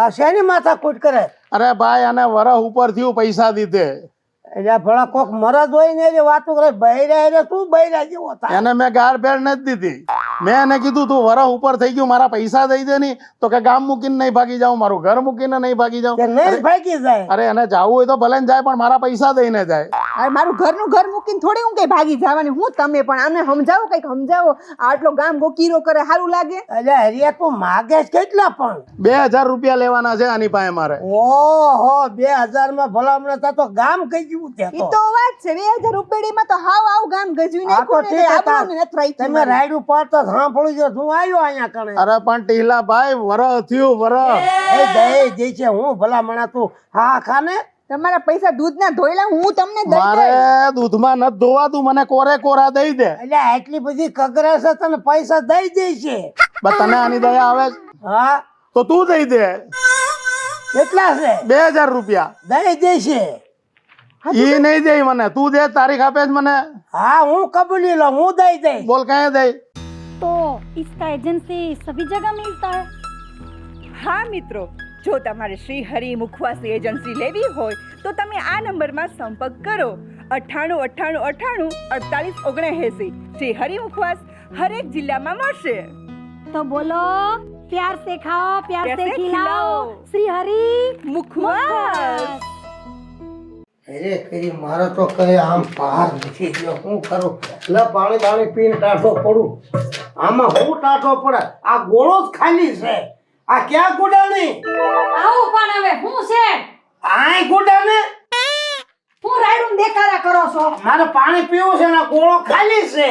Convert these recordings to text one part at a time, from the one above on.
આ શેની માથા કૂટ કરે? અરે ભાઈ આને વરહ ઉપર થયું પૈસા દીધે. એટલે ભણા કોક મરદ હોય ને જે વાતો કરે બૈરા એટલે શું બૈરા જેવો થાય? એને મેં ગાર ભેળ નથી દીધી. મેં એને કીધું તું વરા ઉપર થઈ ગયું મારા પૈસા દઈ દે નહીં તો કે ગામ મૂકીને નહીં ભાગી જાઉં મારું ઘર મૂકીને નહીં ભાગી જાઉં. નહીં ભાગી જાય? અરે એને જાવું હોય તો ભલે ને જાય પણ મારા પૈસા દઈને જાય. અરે મારું ઘરનું ઘર મૂકીને થોડી હું કઈ ભાગી જવાની? હું તમે પણ આને સમજાવો કંઈક સમજાવો? આટલો ગામ ગોકીરો કરે સારું લાગે? એટલે હરિયા તું માગે કેટલા પણ? બે હજાર રૂપિયા લેવાના છે આની પાસે મારે. ઓહો બે હજારમાં ભલામણ હમણાં તો ગામ કઈ ગયું. તે ત્યાં તો. વાત છે 2000 રૂપિયામાં તો હાવ આવ ગામ ગજવી આ ને. આપણને રાખ્યું તમે રાઈડ ઉપર તો સાંભળ્યું જો હું આવ્યો અહીંયા કણે. અરે પણ ટીલા ભાઈ વર થયું વર એ દે જે છે હું ભલામણા તું હા ખાને? તમારા પૈસા દૂધના ધોયલા હું તમને દઈ મારે દઈશ. ન ધોવા તું મને કોરે કોરા દઈ દે. એટલે આટલી બધી કગરા છે તને પૈસા દઈ દે છે. બસ તને આની દયા આવે હા. તો તું દઈ દે. કેટલા છે? બે હજાર રૂપિયા. દઈ દે છે. ઈ નહીં દે મને તું દે તારીખ આપે છે મને હા હું કબૂલી લઉં હું દઈ દઈશ બોલ કયા દઈ तो इसका एजेंसी सभी जगह मिलता है હા મિત્રો જો તમારે શ્રી હરિ મુખવાસની એજન્સી લેવી હોય તો તમે આ નંબરમાં સંપર્ક કરો અઠ્ઠાણું અઠ્ઠાણું અઠ્ઠાણું અડતાલીસ ઓગણએંસી શ્રી હરિ મુખવાસ હરેક જિલ્લામાં મળશે तो बोलो प्यार से खाओ प्यार प्यार से से खिलाओ खिलाओ। श्री हरि મુખવાસ અરે કરી મારે તો કઈ આમ પાર નથી ગયો હું કરું એટલે પાણી પાણી પીને ટાઢો પડું. આમાં હું ટાઢો પડે? આ ગોળો જ ખાલી છે. આ ક્યાં ગુડાણી? આવું પણ હવે હું છે? આય ગુડાને હું રાયડું દેખાડા કરો છો? મારે પાણી પીવું છે ને ગોળો ખાલી છે.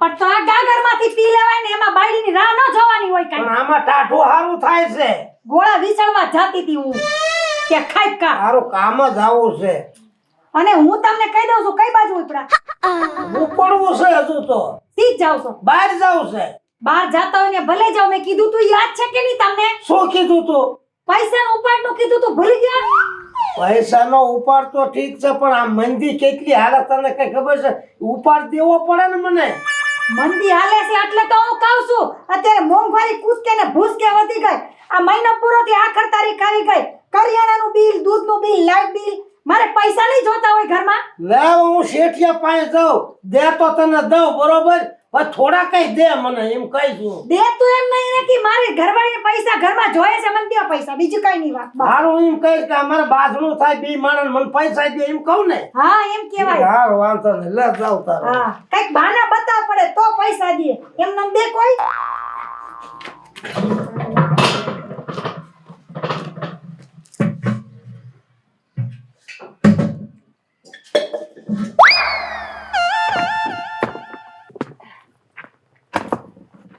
પણ તો આ ગાગરમાંથી પી લેવાય ને એમાં બાયડીની રાહ ન જોવાની હોય પણ કઈ આમાં ટાઢું સારું થાય છે. ગોળા વિચારવા જાતી હતી હું. કે ખાઈ કા. મારું કામ જ આવું છે. અને હું તમને કહી દઉં છું કઈ બાજુ ઉપડા ઉપડવું છે હજુ તો. સી જાવ છો. બહાર જાવ છે. બહાર જાતા હોય ને ભલે જાવ મેં કીધું તું યાદ છે કે નહીં તમને? શું કીધું તું? પૈસા ઉપાડનું કીધું તું ભૂલી ગયા? પૈસાનો ઉપાડ તો ઠીક છે પણ આ મંદી કેટલી હાલત તને કઈ ખબર છે? ઉપાડ દેવો પડે ને મને. મંદી હાલે છે એટલે તો હું કહું છું અત્યારે મોંઘવારી કૂદકે ને ભૂસકે વધી ગઈ. આ મહિનો પૂરો થી આખર તારીખ આવી ગઈ. કરિયાણાનું બિલ દૂધનું બિલ લાઇટ બિલ મારે પૈસા નહીં જોતા હોય ઘરમાં? લે હું શેઠિયા પાસે જાઉં. દે તો તને દઉં બરોબર? પણ થોડા કઈ દે મને એમ કઈ છું. દે તું એમ નહીં ને કે મારે ઘરવાળીને પૈસા ઘરમાં જોઈએ છે મને દે પૈસા બીજું કઈ નહીં વાત. મારું એમ કઈ કે અમારે બાજણું થાય બી માણસ મને પૈસા દે એમ કહું ને. હા એમ કહેવાય. હા વાંધો નહીં લે જાવ તારો. હા કંઈક બહાના બતાવ પડે તો પૈસા દે. એમ નમ દે કોઈ?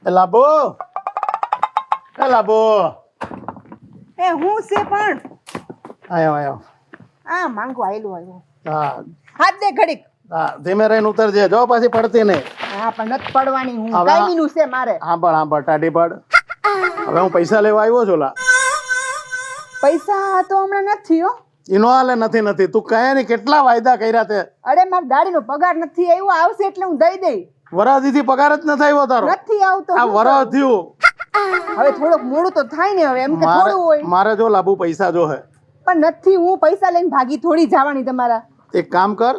એ લાબો. એ લાબો. એ હું છે પણ? આયો આયો. આ માંગો આયલો આયો હા. હાથ દે ઘડીક. હા ધીમે રહીને ઉતરજે. જો પાછી પડતી નહીં. હા પણ નથી પડવાની. હું કાયમીનું છે મારે? આંબળ આંબળ ટાઢી પડ. હવે હું પૈસા લેવા આવ્યો છું લા. પૈસા તો હમણાં નથી હો એનો હાલે નથી નથી. તું કયા ને કેટલા વાયદા કર્યા તે. અરે મારા દાડીનો પગાર નથી આવ્યો. આવશે એટલે હું દઈ દઈ વરાધીથી પગાર જ નથી આવ્યો તારો. નથી આવતો. આ થયું હવે થોડુંક મોડું તો થાય ને હવે એમ કે થોડું હોય. મારે જો લાભુ પૈસા જો હે. પણ નથી હું પૈસા લઈને ભાગી થોડી જવાની તમારા. એક કામ કર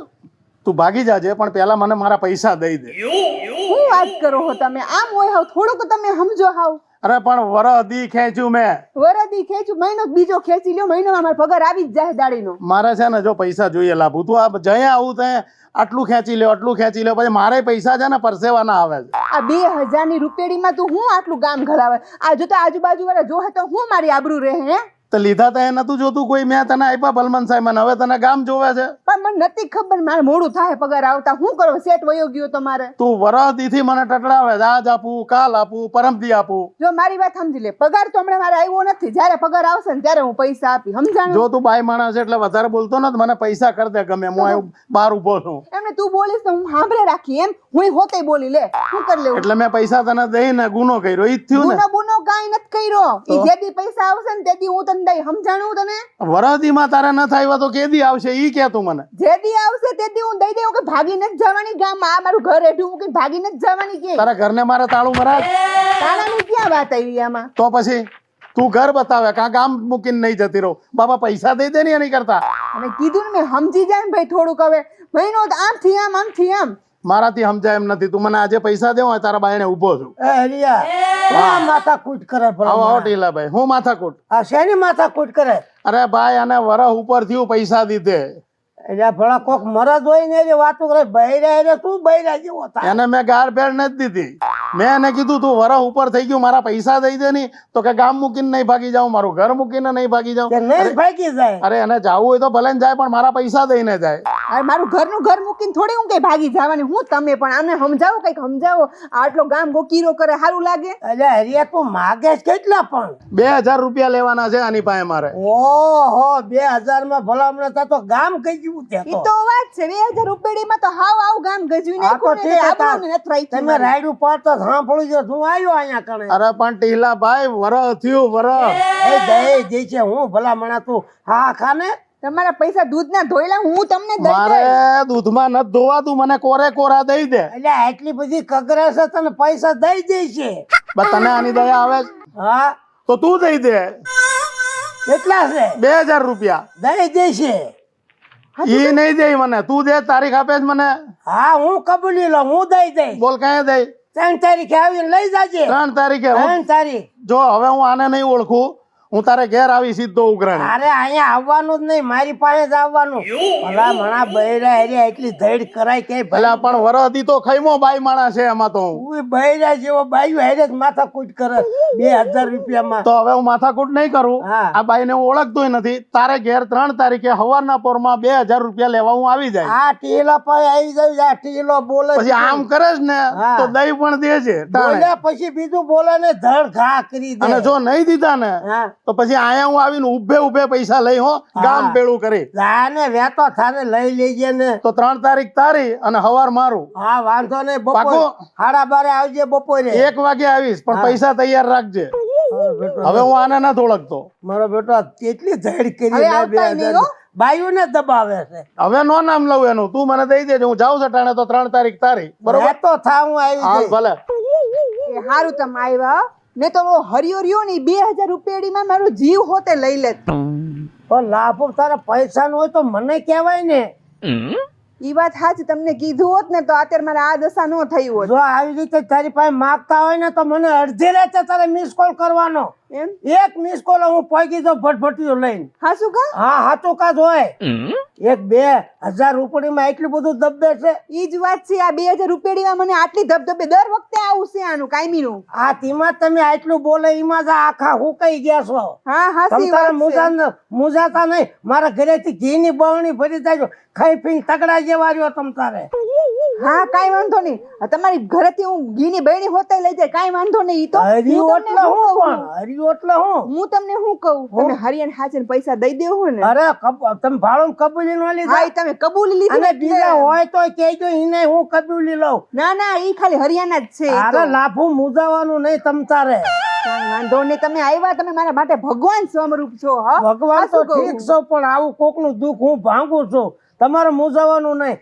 તું ભાગી જાજે પણ પહેલા મને મારા પૈસા દઈ દે. શું વાત કરો હો તમે? આમ હોય હાવ થોડુંક તમે સમજો હાવ. અરે પણ વરદી ખેંચ્યું મેં. વરદી ખેંચું મહિનો બીજો ખેંચી લ્યો મહિનામાં મારો પગાર આવી જ જાય દાડીનો. મારે છે ને જો પૈસા જોઈએ લાભું તું આ જઈ આવું તે આટલું ખેંચી લ્યો આટલું ખેંચી લ્યો પછી મારે પૈસા છે ને પરસેવાના આવે છે. આ બે હજારની રૂપેડીમાં તું હું આટલું ગામ ઘડાવે આ જો તો આજુબાજુ વાળા જોહે તો હું મારી આબરૂ રહે હે? તો લીધા તા એ નતું જોતું કોઈ મેં તને આપ્યા ભલમન સાહેબ મને હવે તને ગામ જોવે છે? પણ મને નથી ખબર મારે મોડું થાય પગાર આવતા. હું કરો? સેટ વયો ગયો તમારે તું વરહ દીથી મને ટટડાવે છે. આજ આપું કાલ આપું પરમદી આપું. જો મારી વાત સમજી લે. પગાર તો હમણાં મારે આવ્યો નથી. જ્યારે પગાર આવશે ને ત્યારે હું પૈસા આપી. સમજાણ? જો તું બાય માણસ એટલે વધારે બોલતો ને મને પૈસા કર દે ગમે. હું બહાર ઊભો છું. એમને તું બોલીશ તો હું સાંભળે રાખી એમ. હું હોતે બોલી લે. શું કરી લેવું. એટલે મેં પૈસા તને દઈને ગુનો કર્યો. ઈ જ થયું ને? ગુનો ગુનો કાંઈ નથી કર્યો. ઈ? જે દી પૈસા આવશે ને તે દી હું તને દઈ સમજાણું તને? વરહદીમાં તારે ન થાય તો કેદી આવશે? ઈ કે તું મને. જેદી આવશે તેદી હું દઈ દઉં કે ભાગીને જ જવાની ગામમાં આ મારું ઘર હેઠું કે ભાગીને જ જવાની કે? તારા ઘરને મારે તાળું મરાય? તારાની ક્યાં વાત આવી આમાં? તો પછી તું ઘર બતાવે કા ગામ મૂકીને નહીં જતી રહો. બાબા પૈસા દઈ દે ને એની કરતા. અને કીધું ને મેં સમજી જાય ને ભાઈ થોડુંક હવે. મહિનો આમ આમથી આમ આમથી આમ. મારાથી સમજાય એમ નથી. તું મને આજે પૈસા દે હું તારા બાયણે ઊભો છું. એ હરિયા આ માથા કૂટ કરે ભલા આવો આવો. ટીલાભાઈ હું માથાકૂટ? આ શેની માથા કૂટ કરે? અરે ભાઈ આને વરહ ઉપર થયું પૈસા દીધે. એટલે ભણા કોક મરદ હોય ને એ વાતો કરે. બૈરા એટલે શું બૈરા જેવો થાય? એને મેં ગાર ભેળ નથી દીધી. મેં એને કીધું તું વરહ ઉપર થઈ ગયું મારા પૈસા દઈ દે ની તો કે ગામ મૂકીને નહીં ભાગી જાઉં મારું ઘર મૂકીને નહીં ભાગી જાઉં. નહીં ભાગી જાય? અરે એને જાવું હોય તો ભલે જાય પણ મારા પૈસા દઈને જાય. અરે મારું ઘરનું ઘર મૂકીને થોડી હું કઈ ભાગી જવાની? હું તમે પણ આને સમજાવો કંઈક સમજાવો? આટલો ગામ ગોકીરો કરે સારું લાગે? અરે હરિયા તું માગે કેટલા પણ? બે હજાર રૂપિયા લેવાના છે આની પાસે મારે. ઓહો બે હજારમાં ભલામણ થતા તો ગામ કઈ ગયું ઈ ત્યાં તો વાત છે 2000 રૂપિયામાં તો હાવ આવ ગામ ગજવી તો નાખ્યું ને એટલે. આબરૂને નથી રાખ્યું તમે. રાયડું તો સાંભળ્યું છે હું આવ્યો અહીંયા કણે? અરે પણ ટીલાભાઈ વર થયું વર એ દઈ જે છે હું ભલા મણા તું હા ખાને? તમારા પૈસા દૂધના ધોયલા હું તમને દઈ મારે દઈશ. ન ધોવા તું મને કોરે કોરા દઈ દે. એટલે આટલી બધી કગરા છે તને પૈસા દઈ દે છે બસ તને આની દયા આવે હા? તો તું દઈ દે. કેટલા છે? બે હજાર રૂપિયા. દઈ દે છે ઈ નહીં દે મને. તું દે તારીખ આપે જ મને. હા હું કબૂલી લો હું દઈ દઈ બોલ કઈ દઈ? ત્રણ તારીખે આવીને લઈ જાજે. ત્રણ તારીખે? ત્રણ તારીખ. જો હવે હું આને નહીં ઓળખું. હું તારે ઘેર આવી સીધો ઉઘરાણી. અરે અહીંયા આવવાનું જ નહીં મારી પાસે જ આવવાનું. ભલા મણા બૈરા એરિયા એટલી ધૈડ કરાય કે ભલા પણ વરહથી તો ખૈમો બાઈ માણા છે એમાં તો. હું બૈરા જેવો બાઈ હેરે જ માથા કૂટ કરે. બે હજાર રૂપિયામાં. તો હવે હું માથાકૂટ નહીં કરું. આ બાઈને હું ઓળખતોય નથી. તારે ઘેર ત્રણ તારીખે સવારના પોરમાં બે હજાર રૂપિયા લેવા હું આવી જાય. આ ટીલો પાસે આવી જાય આ ટીલો બોલે પછી આમ કરે જ ને. તો દઈ પણ દે છે. પછી બીજું બોલે ને ધડ ઘા કરી દે. અને જો નહીં દીધા ને હા. તો પછી આયા હું આવીને ઉભે ઉભે પૈસા લઈ હો ગામ ભેળું કરી. જાને વેતો થાને લઈ લેજે ને. તો ત્રણ તારીખ તારી અને હવાર મારું. હા વાંધો નહીં બપોર સાડા બારે આવજે બપોરે. એક વાગે આવીશ પણ પૈસા તૈયાર રાખજે. હવે હું આને નથી ઓળખતો. મારો બેટો કેટલી ધડ કરી. બાયુને દબાવે છે. હવે નો નામ લઉં એનું તું મને દઈ દેજે હું જાઉં છું અટાણે તો ત્રણ તારીખ તારી. બરોબર? તો થા હું આવી હા ભલે. સારું હારું તમે આવ્યા ને તો હરિયો રહ્યો ને બે હજાર રૂપિયાડીમાં મારો જીવ હોતે લઈ લે. પણ લાભો તારા પૈસા નો હોય તો મને કહેવાય ને. ઈ વાત સાચી તમને કીધું હોત ને તો અત્યારે મારે આ દશા નો થઈ હોત. જો આવી રીતે તારી પાસે માગતા હોય ને તો મને અડધી રાતે તારે મિસ કોલ કરવાનો. એમ? એક મિસ કોલ હું પહોંચી તો ફટફટીઓ લઈને. હા શું કા? હા હાચું કા હોય. એક બે હજાર રૂપિયામાં એટલું બધું દબ્બે છે. ઈ જ વાત છે આ બે હજાર રૂપિયાડીમાં મને આટલી ધબધબે દર વખતે આવું છે આનું કાયમીનું. આ તેમાં તમે આટલું બોલે એમાં જ આખા હુકાઈ ગયા છો. હા હા તમ સી તારે વાત. મુજા મુજાતા નહીં મારા ઘરેથી ઘીની બરણી ભરી જાય ખાઈ પીને તગડા જેવા રહ્યો તમ તારે. હા કાઈ વાંધો નહીં. તમારી તમારી ઘરેથી હું ઘીની બહેણી હોતે લઈ જાય કાઈ વાંધો નહીં. ઈ તો હરિયો હું? પણ હરિયો એટલે હું? હું તમને શું કહું? તમે હરિયાણ હાચે પૈસા દઈ દેવો ને. અરે તમે ભાડું કબૂલી નો લીધા તમે કબૂલી લીધું અને બીજા હોય તો કહેજો એને હું કબૂલી લઉં. ના ના ઈ ખાલી હરિયાણા જ છે અરે લાફું મુજાવાનું નહીં તમ તારે. વાંધો નહીં તમે આવ્યા તમે મારા માટે ભગવાન સ્વરૂપ છો હા. ભગવાન તો ઠીક છો પણ આવું કોકનું દુઃખ હું ભાંગું છું. તમારે મુજાવાનું નહીં.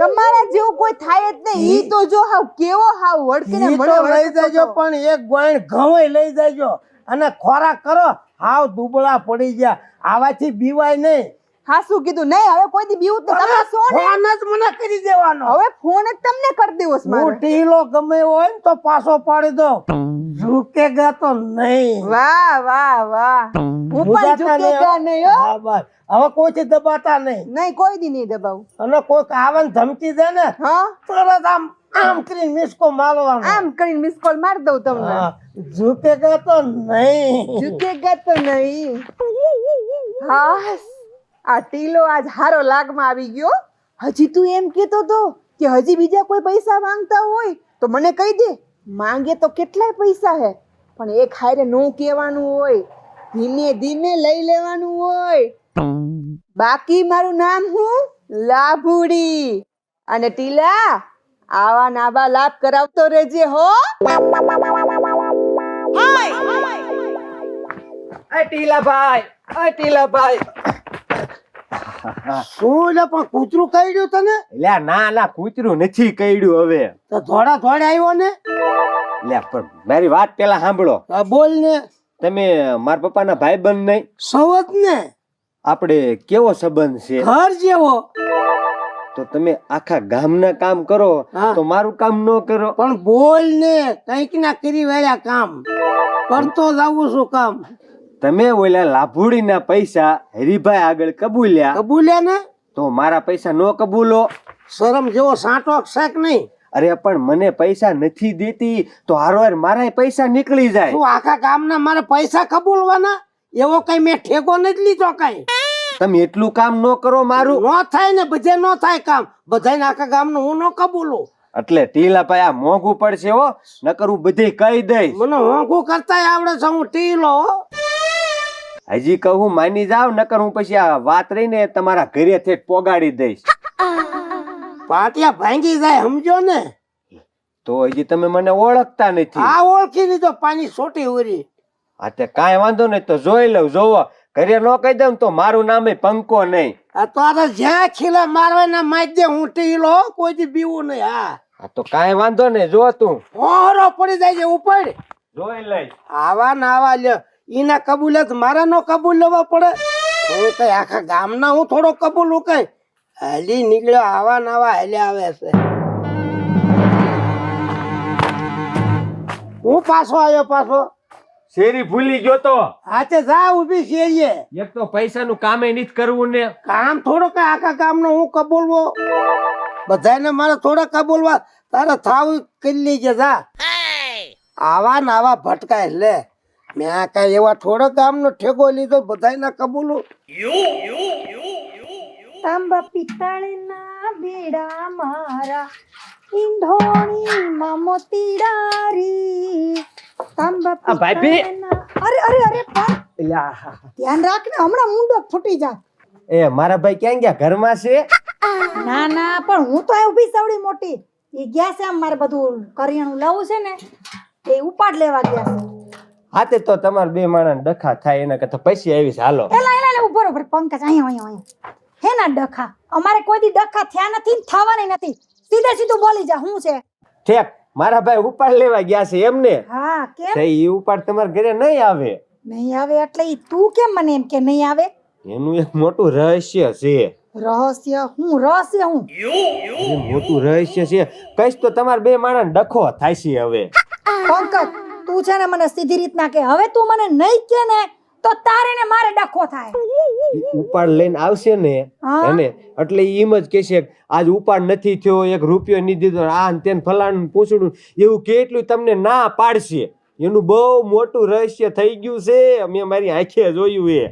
તમારા જેવું કોઈ થાય જ નહીં. ઈ તો જો હાવ કેવો હાવ વડકીને લઈ જાજો પણ એક ગોઈણ ઘઉં લઈ જજો. અને ખોરાક કરો. હાવ દુબળા પડી ગયા. આવાથી બીવાય નહીં. હા શું કીધું? નહીં હવે કોઈ દી બીવું નહીં. તમે ફોન જ મને કરી દેવાનો. હવે ફોન જ તમને કરી દેવો હું મારે. ઢીલો ગમે હોય ને તો પાછો પાડી દો. ઝૂકેગા તો નહીં. વાહ વાહ વાહ. હું પણ ઝૂકેગા નહીં. હો. હા બસ. હવે કોઈથી દબાતા નહીં? નહીં કોઈ દી નહીં દબાવું. અને કોઈક આવે ધમકી દે ને હા? તરત આમ આમ કરીને મિસકો મારવાનો. આમ કરીને મિસ કોલ માર દઉં તમને. ઝૂકેગા તો નહીં. ઝૂકેગા તો નહીં. હા આ ટીલો આજ હારો લાગમાં આવી ગયો. હજી તું એમ કેતો તો કે હજી બીજા કોઈ પૈસા માંગતા હોય તો મને કહી દે. માંગે તો કેટલાય પૈસા હે પણ એક હારે નો કહેવાનું હોય ધીમે ધીમે લઈ લેવાનું હોય. બાકી મારું નામ હું લાભુડી. અને ટીલા આવા નાવા લાભ કરાવતો રહેજે હો. ટીલાભાઈ અ ટીલાભાઈ. શું લે પણ કૂતરું કર્યું તને? લે ના ના કૂતરું નથી કઈડ્યું હવે. તો થોડા થોડા આવ્યો ને? લે પણ મારી વાત પેલા સાંભળો. બોલ ને. તમે મારા પપ્પાના ભાઈબંધ નહીં? સવત ને. આપણે કેવો સંબંધ છે? ઘર જેવો. તો તમે આખા ગામના કામ કરો તો મારું કામ ન કરો. પણ બોલ ને કંઈક ના કરી વાળ્યા કામ. કરતો જાવું છું કામ. તમે ઓલા લાભુડીના પૈસા હરીભાઈ આગળ કબૂલ્યા. કબૂલ્યા ને? તો મારા પૈસા ન કબૂલો. શરમ જેવો સાંટો શેક નહીં. અરે પણ મને પૈસા નથી દેતી તો હારવાર મારા પૈસા નીકળી જાય. તું આખા ગામના મારા પૈસા કબૂલવાના? એવો કઈ મેં ઠેકો નથી લીધો કઈ? તમે એટલું કામ ન કરો મારું. નો થાય ને બધે નો થાય કામ. બધાને આખા ગામનું હું ન કબૂલું. એટલે ટીલાભાઈ આ મોંઘું પડશે હો. નકર હું બધી કહી દઈશ. મને મોંઘું કરતા આવડે છે હું ટીલો હો. હજી કહું માની જાવ નકર હું પછી આ વાત રહીને તમારા ઘરે થેટ પોગાડી દઈશ. પાટિયા ભાંગી જાય સમજો ને? તો હજી તમે મને ઓળખતા નથી. આ ઓળખી લીધો પાણી સોટી ઉરી. હા તે કાંઈ વાંધો નહીં તો જોઈ લઉં જોવો. ઘરે ન કહી દઉં તો મારું નામ પંકો નહીં. આ તારે જ્યાં ખીલા મારવાના માજ દે હું ટીલો હો, કોઈ દી બીવું નહીં હા. આ તો કાંઈ વાંધો નહીં જો તું. ઓહરો પડી જાય છે ઉપર જોઈ લઈ આવા ના આવા લ્યો. ઈના કબૂલે તો મારા નો કબૂલ લેવા પડે. હું કઈ આખા ગામના હું થોડો કબૂલું કઈ હાલી નીકળ્યો આવા નાવા આવા આવે છે. હું પાછો આવ્યો પાછો. શેરી ભૂલી ગયો તો? હાથે જા ઊભી શેરીએ. એક તો પૈસાનું કામે નથી કરવું ને. કામ થોડો કઈ આખા ગામનો હું કબૂલવો? બધાને મારે થોડા કબૂલવા. તારે થાવ કરી લેજે જા. આવા ને આવા ભટકાય લે. મેં આ કઈ એવા થોડા ગામનો ઠેકો લીધો બધાને કબૂલો. તાંબા પિત્તળના બેડા મારા. ઈંધોણીમાં મોતીડારી તાંબા આ ભાભી. અરે અરે અરે ધ્યાન રાખ ને હમણાં મુંડો ફૂટી જાય એ મારા ભાઈ ક્યાં ગયા? ઘરમાં છે? ના ના પણ હું તો ઊભી સવડી મોટી. એ ગયા છે આમ મારે બધું કરિયાણું લાવવું છે ને એ ઉપાડ લેવા ગયા છે. તો તમારા બે માણસ ડખા થાય એના કરતા પછી આવીશ. હાલો. એલા એલા એલા ઊભો ઊભો પંકજ અહીંયા અહીંયા અહીંયા. હે ના ડખા? અમારે કોઈ દી ડખા થયા નથી થવાના નથી. સીધે સીધું બોલી જા હું છે? ઠેક. મારા ભાઈ ઉપાડ લેવા ગયા છે એમને. હા કેમ? તે ઈ ઉપાડ તમારા ઘરે નહીં આવે. નહીં આવે એટલે ઈ તું કેમ મને એમ કે નહીં આવે? એનું એક મોટું રહસ્ય છે. રહસ્ય? હું રહસ્ય હું? એ મોટું રહસ્ય છે. કઈશ તો તમારા બે માણસ ડખો થાય છે હવે. પંકજ તું છે ને મને સીધી રીતના કે હવે તું મને નહીં કે ને તો તારે ને મારે ડખો થાય. ઉપાડ લઈને આવશે ને. એને એટલે એમ જ કહેશે આજ ઉપાડ નથી થયો એક રૂપિયો નહીં દીધો આ ને તેને ફલાણું પૂછડું એવું કેટલું તમને ના પાડશે. એનું બહુ મોટું રહસ્ય થઈ ગયું છે મેં મારી આંખે જોયું એ.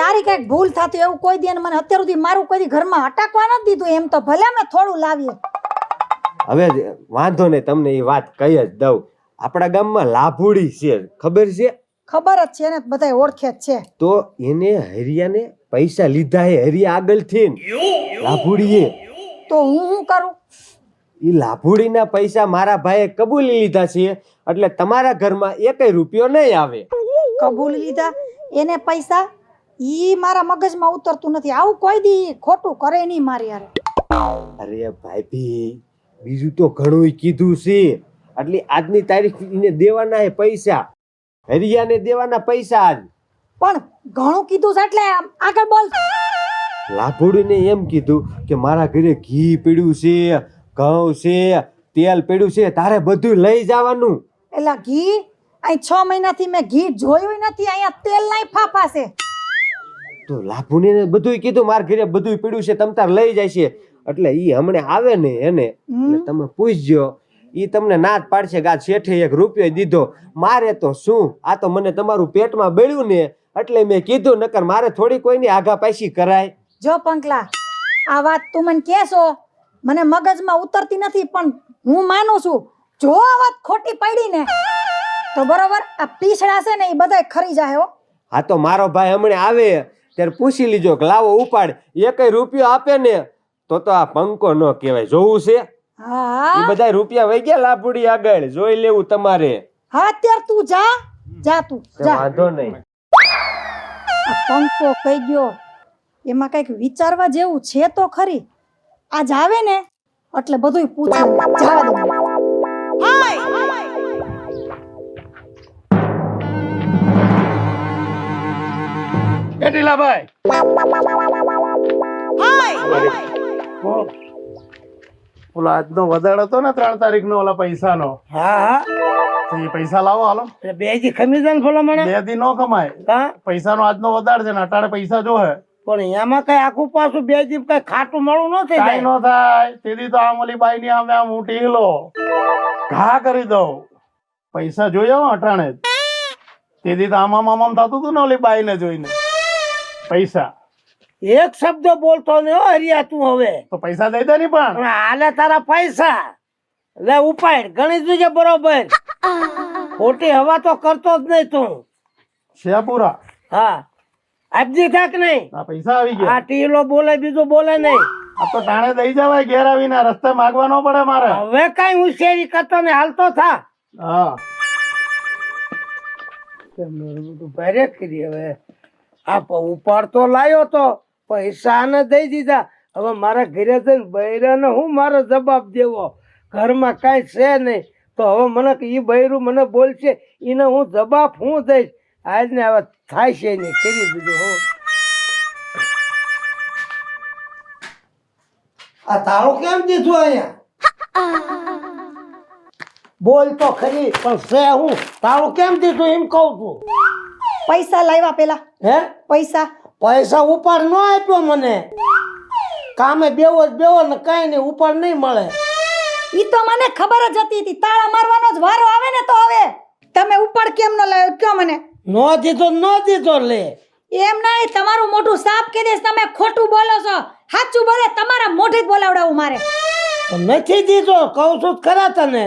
તારી કંઈક ભૂલ થતી એવું કોઈ દી મને અત્યાર સુધી મારું કોઈ ઘરમાં અટકવા નથી દીધું એમ તો ભલે મેં થોડું લાવીએ. હવે વાંધો નહીં તમને એ વાત કહી જ દઉં. આપણા ગામમાં લાભુડી છે ખબર છે? ખબર જ છે ને બધા ઓળખે જ છે. તો એને હરિયાને પૈસા લીધા હે હરિયા આગળથી લાભુડીએ. તો હું શું કરું? એ લાભુડીના પૈસા મારા ભાઈએ કબૂલી લીધા છે એટલે તમારા ઘરમાં એકય રૂપિયો નહીં આવે. કબૂલી લીધા? એને પૈસા? ઈ મારા મગજમાં ઉતરતું નથી. આવું કોઈ દી ખોટું કરે નહીં મારી યાર અરે ભાઈ બીજું તો ઘણું કીધું છે. એટલે આજની તારીખ એને દેવાના હે પૈસા. હરિયાને દેવાના પૈસા આજ. પણ ઘણું કીધું છે એટલે આગળ બોલ. લાભુડીને એમ કીધું કે મારા ઘરે ઘી પીડ્યું છે ઘઉં છે તેલ પીડ્યું છે તારે બધું લઈ જવાનું. એલા ઘી? અહીં છ મહિનાથી મેં ઘી જોયું નથી અહીંયા તેલ નહીં ફાફા છે તો લાભુડીને બધું કીધું મારા ઘરે બધું પીડ્યું છે તમ તાર લઈ જાય છે. એટલે ઈ હમણે આવે ને એને તમે પૂછજો ઈ તમને ના જ પાડશે કે આ શેઠે એક રૂપિયો દીધો. મારે તો શું? આ તો મને તમારું પેટમાં બળ્યું ને એટલે મેં કીધું નકર મારે થોડી કોઈની આગા પાછી કરાય. જો પંકલા આ વાત તું મને કહેશો? મને મગજમાં ઉતરતી નથી પણ હું માનું છું જો આ વાત ખોટી પડી ને તો બરોબર આ પીછડા છે ને એ બધાય ખરી જાય હો. હા તો મારો ભાઈ હમણાં આવે ત્યારે પૂછી લીજો કે લાવો ઉપાડ એકય રૂપિયો આપે ને તો તો આ પંકો ન કહેવાય. જોવું છે? એ બધા રૂપિયા વહી ગયા લાભુડી આગળ. જોઈ લેવું તમારે. હા અત્યારે તું જા. જા તું જા. વાંધો નહીં. પંખો કહી ગયો એમાં કંઈક વિચારવા જેવું છે તો ખરી. આજ આવે ને એટલે બધુંય પૂછે. જવા દે. એ ટીલાભાઈ બોલ. ઓલો આજનો વધાર હતો ને ત્રણ તારીખ નો ઓલા પૈસાનો. હા હા. તો એ પૈસા લાવો હાલો. એટલે બે દી ખમી જાય ને ભલા મને. બે દી નો કમાય હા. પૈસાનો આજનો વધાર છે ને અટાડે પૈસા જો હે પણ એમાં કઈ આખું પાછું બે જીપ કઈ ખાટું મળું ન થઈ જાય. નો થાય. તેથી તો આમ ઓલી બાઈ ની આમે આમ હું ટીલો ઘા કરી દઉં. પૈસા જોયા હો અટાણે તેથી તો આમામ આમ આમ આમ થતું હતું ને ઓલી બાઈ ને જોઈને. પૈસા. એક શબ્દ બોલતો ને હરિયા તું હવે. તો પૈસા દઈ દે ને પણ. હાલે તારા પૈસા. લે ઉપાડ. ગણી જોજે બરોબર. ખોટી હવા તો કરતો જ નહીં તું. શેપુરા હા. આપજી થાક નહીં. આ પૈસા આવી આ ટીલો બોલે બીજું બોલે નહીં. આ તો ટાણે દઈ જવાય ઘેર આવીને રસ્તે માગવા ન પડે મારે. હવે કઈ હોશિયારી કરતો ને હાલતો થા. હા. ભરે કરી હવે. આ ઉપાડતો ઉપાડ તો લાયો તો. પૈસા ને દઈ દીધા. હવે મારા ઘરે જઈને બૈરાને હું મારો જવાબ દેવો? ઘરમાં કાંઈ છે નહીં. તો હવે મને એ બૈરું મને બોલશે એને હું જવાબ હું દઈશ? આજને હવે થાય છે નહીં કરી દીધું હું. આ તાળું કેમ દીધું અહીંયા? બોલ તો ખરી પણ છે હું. તાળું કેમ દીધું એમ કહું છું? પૈસા લાવ્યા પેલા. હે? પૈસા. પૈસા ઉપર ન આપ્યો મને. કામે બેવો જ બેવો ને કઈ નહીં ઉપર નહીં મળે. ઈ તો મને ખબર જ હતી તી તાળા મારવાનો જ વારો આવે ને તો હવે. તમે ઉપર કેમ ન લાવ્યો કયો મને? નો દીધો ન દીધો લે. એમ નહીં તમારું મોઢું સાફ કરી દઈશ તમે ખોટું બોલો છો. સાચું બોલે તમારા મોઢે જ બોલાવડાવું મારે. નથી દીધો કહું છું ખરા તને.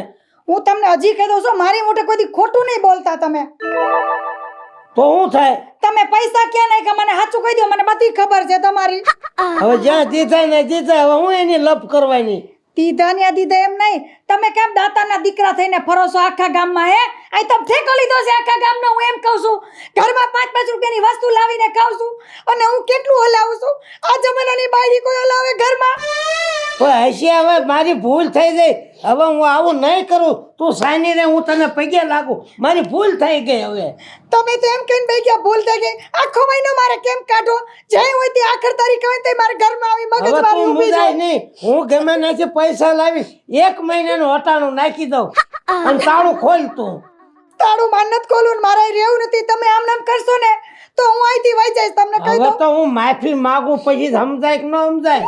હું તમને હજી કહી દઉં છું મારી મોઢે કોઈ ખોટું નહીં બોલતા તમે. તો શું થાય? તમે પૈસા ક્યાં નહીં કે મને સાચું કહી દો મને બધી ખબર છે તમારી. હવે જ્યાં દીધા ને દીધા હવે હું એની લપ કરવાની. દીધા ને દીધા એમ નહીં. તમે કેમ દાતાના દીકરા થઈને ફરો છો આખા ગામમાં હે? આ તમે ઠેકો લીધો છે આખા ગામનો હું એમ કહું છું. ઘરમાં પાંચ પાંચ રૂપિયાની વસ્તુ લાવીને ખાઉં છું અને હું કેટલું હલાવું છું? આ જમાનાની બાયડી કોઈ હલાવે ઘરમાં? તો હસી હવે મારી ભૂલ થઈ ગઈ. હવે હું આવું નહીં કરું. તું સાની રે હું તને પગે લાગુ. મારી ભૂલ થઈ ગઈ હવે. તમે તો એમ કહીને ભાઈ ગયા ભૂલ થઈ ગઈ. આખો મહિનો મારે કેમ કાઢો? જે હોય તે આખર તારીખ હોય તે મારા ઘરમાં આવી મગજ મારી ઊભી જાય નહીં. હું ગમે નથી પૈસા લાવી એક મહિનાનું હટાણું નાખી દઉં. અને તાળું ખોલ તું. તાળું માનત ખોલું મારે રહેવું નથી. તમે આમ નામ કરશો ને તો હું અહીંથી વહી જઈશ. તમને કહી દઉં. તો હું માફી માંગુ પછી સમજાય કે ન સમજાય?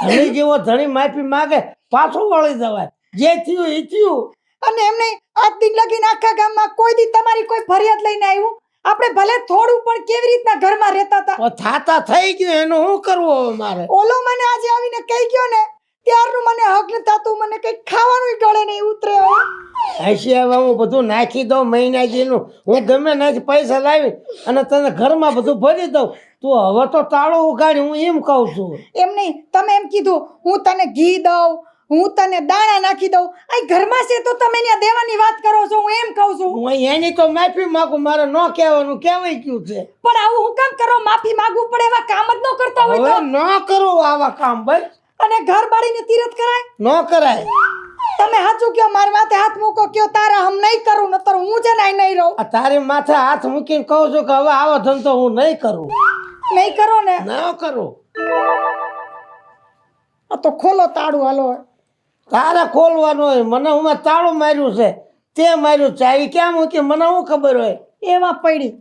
ધણી જેવો ધણી માફી માંગે પાછું વળી જવાય. જે થયું એ થયું. અને એમને આજ દિન લગીને આખા ગામમાં કોઈ દી તમારી કોઈ ફરિયાદ લઈને આવ્યું? આપણે ભલે થોડું પણ કેવી રીતના ઘરમાં રહેતા હતા? થાતા થઈ ગયું એનું શું કરવું હવે મારે? ઓલો મને આજે આવીને કહી ગયો ને ત્યારનું મને હક ન થતું મને કંઈક ખાવાનું ગળે નહીં ઉતરે હવે. હસી હવે હું બધું નાખી દઉં મહિનાજીનું. હું ગમે નાખી પૈસા લાવી અને તને ઘરમાં બધું ભરી દઉં. તું હવે તો તાળો ઉગાડી હું એમ કહું છું. એમ નહીં તમે એમ કીધું હું તને ઘી દઉં હું તને દાણા નાખી દઉં. આ ઘરમાં છે તો તમે ત્યાં દેવાની વાત કરો છો હું એમ કહું છું. હું એની તો માફી માંગુ મારે ન કહેવાનું કહેવાય ગયું છે? પણ આવું હું કામ કરો માફી માંગવું પડે એવા કામ જ ન કરતા હોય તો? ન કરો આવા કામ ભાઈ અને ઘર બાળીને તીરથ કરાય? ન કરાય. તમે સાચું કયો મારા માથે હાથ મૂકો કયો તારા હમ નહીં કરું નતર હું છે ને નહીં રહું? તારી માથે હાથ મૂકીને કહું છું કે હવે આવો ધંધો હું નહીં કરું. નહીં કરો ને? ન કરો. આ તો ખોલો તાળું હાલો. તારે ખોલવાનું હોય મને હું તાળું માર્યું છે. તે માર્યું ચાવી ક્યાં મૂકી? મને હું ખબર હોય? એવા પડી.